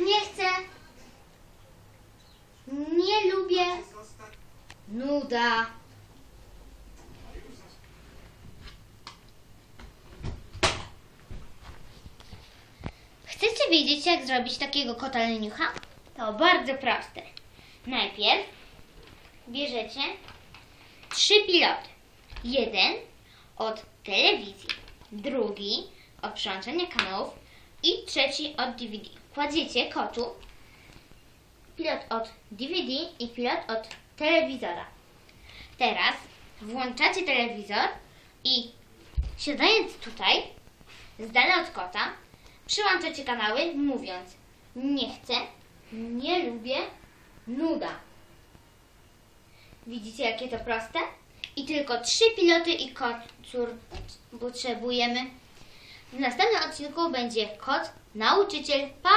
Nie chcę. Nie lubię. Nuda. Chcecie wiedzieć, jak zrobić takiego kota leniucha? To bardzo proste. Najpierw bierzecie trzy piloty. Jeden od telewizji, drugi od przełączania kanałów i trzeci od DVD. Kładziecie kotu pilot od DVD i pilot od telewizora. Teraz włączacie telewizor i siadając tutaj, z dala od kota, przyłączacie kanały mówiąc nie chcę, nie lubię, nuda. Widzicie jakie to proste? I tylko trzy piloty i kocur potrzebujemy. W następnym odcinku będzie kot nauczyciel. Pa!